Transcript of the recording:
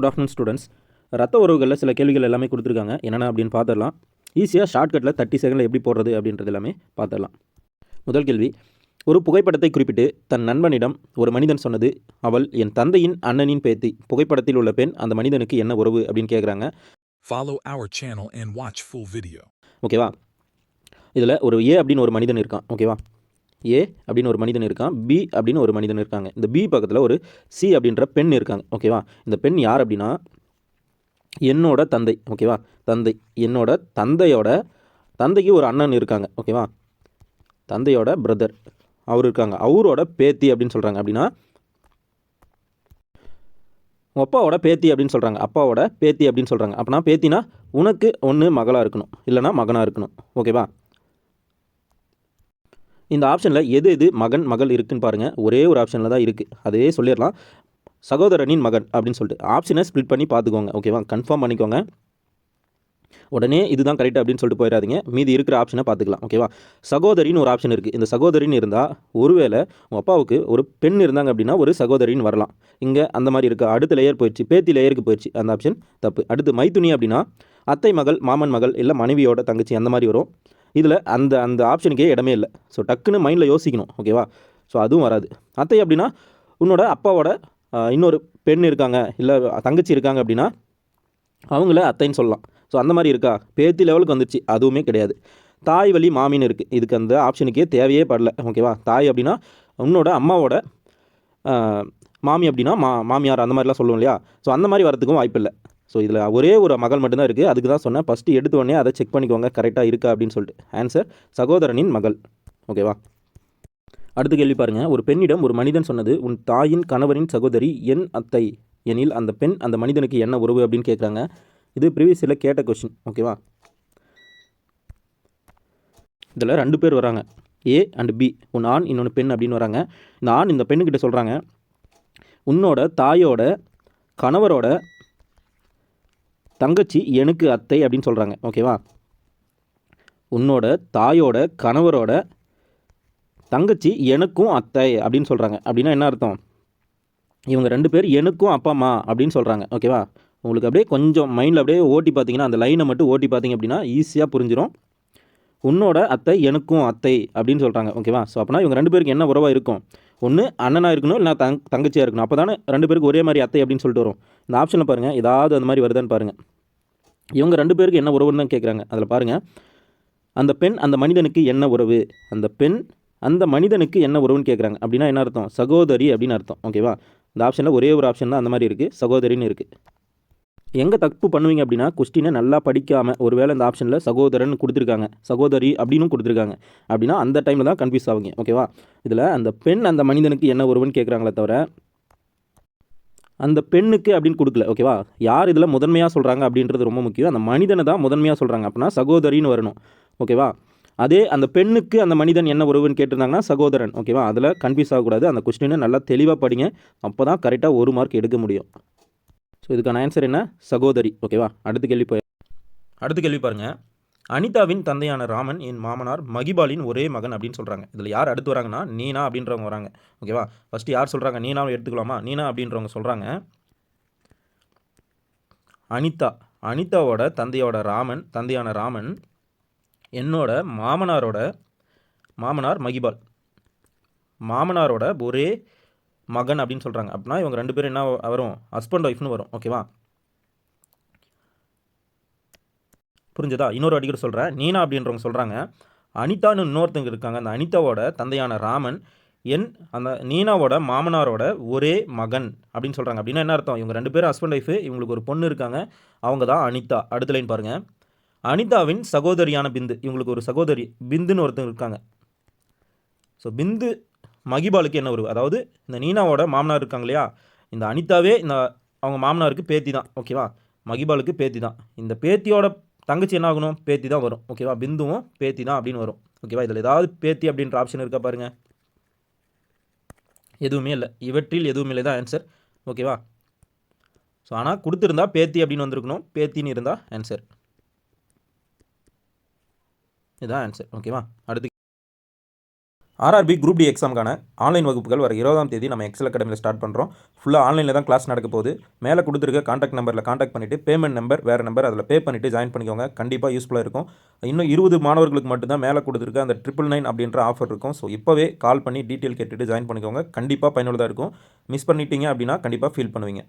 Good afternoon students ரத்த உறவுகளில் சில கேள்விகள் எல்லாமே கொடுத்துருக்காங்க. என்னென்ன அப்படின்னு பார்த்துடலாம் ஈஸியாக ஷார்ட்கட்டில் தேர்ட்டி செகண்டில் எப்படி போடுறது அப்படின்றது எல்லாமே பார்த்துடலாம் முதல் கேள்வி ஒரு புகைப்படத்தை குறிப்பிட்டு தன் நண்பனிடம் ஒரு மனிதன் சொன்னது அவள் என் தந்தையின் அண்ணனின் பேத்தி புகைப்படத்தில் உள்ள பெண் அந்த மனிதனுக்கு என்ன உறவு அப்படின்னு கேட்குறாங்க Follow our channel and watch full video. ஓகேவா இதில் ஒரு ஏ அப்படின்னு ஒரு மனிதன் இருக்கான். ஓகேவா ஏ அப்படின்னு ஒரு மனிதன் இருக்கான் பி அப்படின்னு ஒரு மனிதன் இருக்காங்க. இந்த பி பக்கத்தில் ஒரு சி அப்படின்ற பெண் இருக்காங்க ஓகேவா இந்த பெண் யார் அப்படின்னா என்னோட தந்தை ஓகேவா தந்தை என்னோட தந்தையோட தந்தைக்கு ஒரு அண்ணன் இருக்காங்க ஓகேவா தந்தையோட பிரதர் அவர் இருக்காங்க. அவரோட பேத்தி அப்படின்னு சொல்கிறாங்க அப்படின்னா அப்பாவோட பேத்தி அப்படின்னு சொல்கிறாங்க அப்பாவோட பேத்தி அப்படின்னு சொல்கிறாங்க அப்படின்னா பேத்தினா உனக்கு ஒன்று மகளாக இருக்கணும். இல்லைனா மகனாக இருக்கணும். ஓகேவா இந்த ஆப்ஷனில் எது எது மகன் மகள் இருக்குன்னு பாருங்கள் ஒரே ஒரு ஆப்ஷனில் தான் இருக்குது அதே சொல்லிடலாம். சகோதரனின் மகன் அப்படின்னு சொல்லிட்டு. ஆப்ஷனை ஸ்ப்ளிட் பண்ணி பார்த்துக்கோங்க. ஓகேவா கன்ஃபார்ம் பண்ணிக்கோங்க. உடனே இதுதான் கரெக்ட் அப்படின்னு சொல்லிட்டு போயிடாதீங்க. மீதி இருக்கிற ஆப்ஷனை பார்த்துக்கலாம். ஓகேவா சகோதரின்னு ஒரு ஆப்ஷன் இருக்குது இந்த சகோதரின்னு இருந்தால் ஒருவேளை உங்கள் அப்பாவுக்கு ஒரு பெண் இருந்தாங்க அப்படின்னா ஒரு சகோதரின்னு வரலாம். இங்கே அந்த மாதிரி இருக்குது அடுத்த லேயர் போயிடுச்சு. பேத்தி லேயருக்கு போயிடுச்சு. அந்த ஆப்ஷன் தப்பு. அடுத்து மைத்துனி அப்படின்னா அத்தை மகள் மாமன் மகள் இல்லை மனைவியோட தங்கச்சி அந்த மாதிரி வரும். இதில் அந்த அந்த ஆப்ஷனுக்கே இடமே இல்லை. ஸோ டக்குன்னு மைண்டில் யோசிக்கணும் ஓகேவா ஸோ அதுவும் வராது. அத்தை அப்படின்னா உன்னோட அப்பாவோட இன்னொரு பெண் இருக்காங்க இல்லை தங்கச்சி இருக்காங்க அப்படின்னா அவங்கள அத்தைன்னு சொல்லலாம். ஸோ அந்த மாதிரி இருக்கா? பேத்தி லெவலுக்கு வந்துருச்சு. அதுவுமே கிடையாது. தாய் வழி மாமின்னு இருக்குது இதுக்கு அந்த ஆப்ஷனுக்கே தேவையே படல ஓகேவா தாய் அப்படின்னா உன்னோட அம்மாவோட மாமி அப்படின்னா மா மாமியார் அந்த மாதிரிலாம் சொல்லுவோம் இல்லையா? ஸோ அந்த மாதிரி வரதுக்கும் வாய்ப்பு இல்லை. ஸோ இதில் ஒரே ஒரு மகள் மட்டும்தான் இருக்குது அதுக்கு தான் சொன்னேன். ஃபஸ்ட்டு எடுத்த உடனே அதை செக் பண்ணிக்கோங்க. கரெக்டாக இருக்கா அப்படின்னு சொல்லிட்டு. ஆன்சர் சகோதரனின் மகள். ஓகேவா அடுத்த கேள்வி பாருங்கள் ஒரு பெண்ணிடம் ஒரு மனிதன் சொன்னது உன் தாயின் கணவரின் சகோதரி என் அத்தை. எனில் அந்த பெண் அந்த மனிதனுக்கு என்ன உறவு அப்படின்னு கேட்குறாங்க இது ப்ரீவியஸில் கேட்ட கொஷின் ஓகேவா இதில் ரெண்டு பேர் வராங்க. ஏ அண்ட் பி ஒன்று ஆண் இன்னொன்று பெண் அப்படின்னு வராங்க. இந்த ஆண் இந்த பெண்ணுக்கிட்ட சொல்கிறாங்க உன்னோட தாயோட கணவரோட தங்கச்சி எனக்கு அத்தை அப்படின்னு சொல்கிறாங்க ஓகேவா உன்னோட தாயோட கணவரோட தங்கச்சி எனக்கும் அத்தை அப்படின்னு சொல்கிறாங்க அப்படின்னா என்ன அர்த்தம்? இவங்க ரெண்டு பேர் எனக்கும் அப்பா அம்மா அப்படின்னு சொல்கிறாங்க ஓகேவா உங்களுக்கு அப்படியே கொஞ்சம் மைண்டில் அப்படியே ஓட்டி பார்த்தீங்கன்னா அந்த லைனை மட்டும் ஓட்டி பார்த்தீங்க அப்படின்னா ஈஸியாக புரிஞ்சிடும் உன்னோட அத்தை எனக்கும் அத்தை அப்படின்னு சொல்கிறாங்க ஓகேவா ஸோ அப்போனா இவங்க ரெண்டு பேருக்கு என்ன உறவாக இருக்கும்? ஒன்று அண்ணனாக இருக்கணும் இல்லை தங் தங்கச்சியாக இருக்கணும். அப்போ தானே ரெண்டு பேருக்கு ஒரே மாதிரி அத்தை அப்படின்னு சொல்லிட்டு வரும். இந்த ஆப்ஷனில் பாருங்கள் ஏதாவது அந்த மாதிரி வருதான்னு பாருங்கள் இவங்க ரெண்டு பேருக்கு என்ன உறவுன்னு தான் கேட்குறாங்க அதில் பாருங்கள் அந்த பெண் அந்த மனிதனுக்கு என்ன உறவு? அந்த பெண் அந்த மனிதனுக்கு என்ன உறவுன்னு கேட்குறாங்க அப்படின்னா என்ன அர்த்தம்? சகோதரி அப்படின்னு அர்த்தம். ஓகேவா? இந்த ஆப்ஷனில் ஒரே ஒரு ஆப்ஷன் தான் அந்த மாதிரி இருக்குது சகோதரின்னு இருக்குது எங்கே தப்பு பண்ணுவீங்க அப்படின்னா கொஸ்டினை நல்லா படிக்காமல் ஒருவேளை இந்த ஆப்ஷனில் சகோதரன் கொடுத்துருக்காங்க சகோதரி அப்படின்னு கொடுத்துருக்காங்க. அப்படின்னா அந்த டைமில் தான் கன்ஃபியூஸ் ஆகுங்க ஓகேவா இதில் அந்த பெண் அந்த மனிதனுக்கு என்ன ஒருவன் கேட்குறாங்களே தவிர அந்த பெண்ணுக்கு அப்படின்னு கொடுக்கல ஓகேவா யார் இதில் முதன்மையாக சொல்கிறாங்க அப்படின்றது ரொம்ப முக்கியம். அந்த மனிதனை தான் முதன்மையாக சொல்கிறாங்க அப்படின்னா சகோதரின்னு வரணும் ஓகேவா அதே அந்த பெண்ணுக்கு அந்த மனிதன் என்ன உறவுன்னு கேட்டிருந்தாங்கன்னா சகோதரன் ஓகேவா அதில் கன்ஃபியூஸ் ஆகக்கூடாது. அந்த கொஸ்டினை நல்லா தெளிவாக படிங்க. அப்போ தான் கரெக்டாக ஒரு மார்க் எடுக்க முடியும். ஸோ இதுக்கான ஆன்சர் என்ன? சகோதரி. ஓகேவா அடுத்த கேள்வி போய் அடுத்த கேள்வி பாருங்கள் அனிதாவின் தந்தையான ராமன் என் மாமனார் மகிபாலின் ஒரே மகன் அப்படின்னு சொல்கிறாங்க இதில் யார் அடுத்து வராங்கன்னா நீனா அப்படின்றவங்க வராங்க. ஓகேவா ஃபஸ்ட்டு யார் சொல்கிறாங்க நீனாவை எடுத்துக்கலாமா? நீனா அப்படின்றவங்க சொல்கிறாங்க அனிதா. அனிதாவோட தந்தையோட ராமன் தந்தையான ராமன் என்னோட மாமனாரோட மாமனார் மகிபால். மாமனாரோட ஒரே மகன் அப்படின்னு சொல்கிறாங்க அப்படின்னா இவங்க ரெண்டு பேரும் என்ன வரும்? ஹஸ்பண்ட் ஒய்ஃப்னு வரும். ஓகேவா புரிஞ்சதா? இன்னொரு அடிக்கடி சொல்கிறேன் நீனா அப்படின்றவங்க சொல்கிறாங்க அனிதான்னு இன்னொருத்தங்க இருக்காங்க. அந்த அனிதாவோட தந்தையான ராமன் என் அந்த நீனாவோட மாமனாரோட ஒரே மகன் அப்படின்னு சொல்கிறாங்க அப்படின்னா என்ன அர்த்தம்? இவங்க ரெண்டு பேரும் ஹஸ்பண்ட் ஒய்ஃபு இவங்களுக்கு ஒரு பொண்ணு இருக்காங்க. அவங்க தான் அனிதா. அடுத்த லைன் பாருங்கள் அனிதாவின் சகோதரியான பிந்து. இவங்களுக்கு ஒரு சகோதரி பிந்துன்னு ஒருத்தங்க இருக்காங்க. ஸோ பிந்து மகிபாலுக்கு என்ன உறவு அதாவது இந்த நீனாவோட மாமனார் இருக்காங்க இல்லையா? இந்த அனிதாவே இந்த அவங்க மாமனாருக்கு பேத்தி தான் ஓகேவா மகிபாலுக்கு பேத்தி தான். இந்த பேத்தியோட தங்கச்சி என்ன ஆகணும்? பேத்தி தான் வரும் ஓகேவா பிந்துவும் பேத்தி தான் அப்படின்னு வரும் ஓகேவா இதில் ஏதாவது பேத்தி அப்படின்ற ஆப்ஷன் இருக்கா பாருங்கள் எதுவுமே இல்லை. இவற்றில் எதுவுமே இல்லை தான் ஆன்சர் ஓகேவா ஸோ ஆனால் கொடுத்துருந்தா பேத்தி அப்படின்னு வந்திருக்கணும் பேத்தின்னு இருந்தால் ஆன்சர் இதுதான் ஆன்சர் ஓகேவா அடுத்து ஆர்ஆர்பி குரூப் டி எக்ஸாமுக்கான ஆன்லைன் வகுப்புகள் வர இருபதாம் தேதி நம்ம எக்ஸல் அகாடமியில் ஸ்டார்ட் பண்ணுறோம் ஃபுல்லாக ஆன்லைனில் தான் கிளாஸ் நடக்க போகுது. மேலே கொடுத்துருக்க காண்டாக்ட் நம்பரில் காண்டாக்ட் பண்ணிவிட்டு பேமெண்ட் நம்பர் வேறு நம்பர் அதில் பே பண்ணிவிட்டு ஜாயின் பண்ணிக்கோங்க. கண்டிப்பாக யூஸ்ஃபுல்லாக இருக்கும். இன்னும் இருபது மாணவர்களுக்கு மட்டும்தான் மேலே கொடுத்துருக்க அந்த ட்ரிபிள் நைன் அப்படின்ற ஆஃபர் இருக்கும். ஸோ இப்போவே கால் பண்ணி டீட்டெயில் கேட்டுட்டு ஜாயின் பண்ணிக்கோங்க. கண்டிப்பாக பயனுள்ளதாக இருக்கும். மிஸ் பண்ணிட்டீங்க அப்படின்னா கண்டிப்பாக ஃபீல் பண்ணுவீங்க.